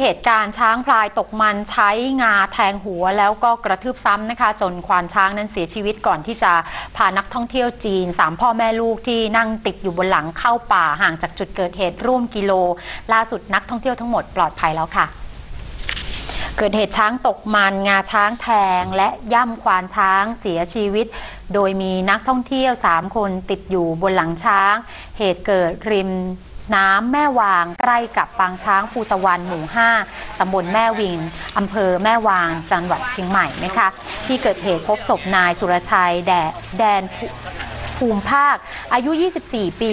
เหตุการณ์ช้างพลายตกมันใช้งาแทงหัวแล้วก็กระทืบซ้ำนะคะ จนควานช้างนั้นเสียชีวิตก่อนที่จะพานักท่องเที่ยวจีนสามพ่อแม่ลูกที่นั่งติดอยู่บนหลังเข้าป่าห่างจากจุดเกิดเหตุร่วมกิโล ล่าสุดนักท่องเที่ยวทั้งหมดปลอดภัยแล้วค่ะเกิดเหตุช้างตกมันงาช้างแทง และย่ำควานช้างเสียชีวิต โดยมีนักท่องเที่ยว 3 คนติดอยู่บนหลังช้าง เหตุเกิดริม น้ำแม่วางใกล้กับปางช้างภูตะวันหมู่ 5ตำบลแม่วิงอำเภอแม่วางจังหวัดเชียงใหม่นะคะที่เกิดเหตุพบศพนายสุรชัยแดแดน ภูมิภาค อายุ 24 ปี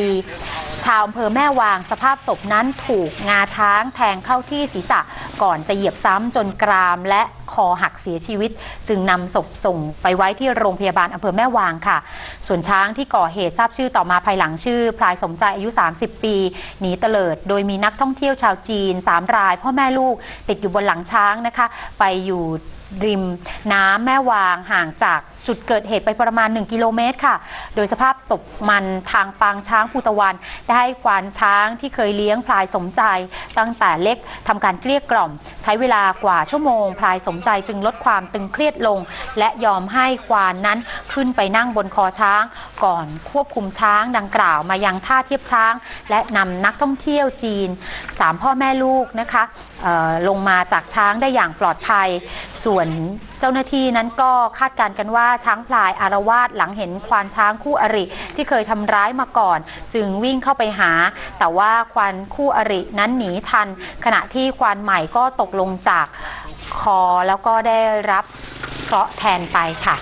ชาวอำเภอแม่วางสภาพศพนั้นถูกงาช้างแทงเข้าที่ศีรษะก่อนจะเหยียบซ้ำจนกรามและคอหักเสียชีวิต จึงนำศพส่งไปไว้ที่โรงพยาบาลอำเภอแม่วางค่ะ ส่วนช้างที่ก่อเหตุทราบชื่อต่อมาภายหลังชื่อ พลายสมใจอายุ 30 ปีหนีเตลิด โดยมีนักท่องเที่ยวชาวจีน 3 ราย พ่อแม่ลูกติดอยู่บนหลังช้างนะคะ ไปอยู่ ริมน้ำแม่วางห่างจากจุดเกิดเหตุไปประมาณ 1 กิโลเมตรค่ะ โดยสภาพตกมันทางปางช้างภูตะวัน ได้ควานช้างที่เคยเลี้ยงพลายสมใจ ตั้งแต่เล็กทำการเกลี้ยกล่อม ใช้เวลากว่าชั่วโมง พลายสมใจจึงลดความตึงเครียดลง และยอมให้ควานนั้นขึ้นไปนั่งบนคอช้าง ก่อนควบคุมช้างดังกล่าวมายังท่าเทียบช้าง และนำนักท่องเที่ยวจีน 3 พ่อแม่ลูกนะคะลงมาจากช้างได้อย่างปลอดภัยสู่ส่วนเจ้าหน้าที่นั้นก็คาดการณ์กันว่าช้างพลายอารวาสหลังเห็นควานช้างคู่อริที่เคยทำร้ายมาก่อน จึงวิ่งเข้าไปหา แต่ว่าควานคู่อรินั้นหนีทัน ขณะที่ควานใหม่ก็ตกลงจากคอแล้วก็ได้รับเคราะห์แทนไปค่ะ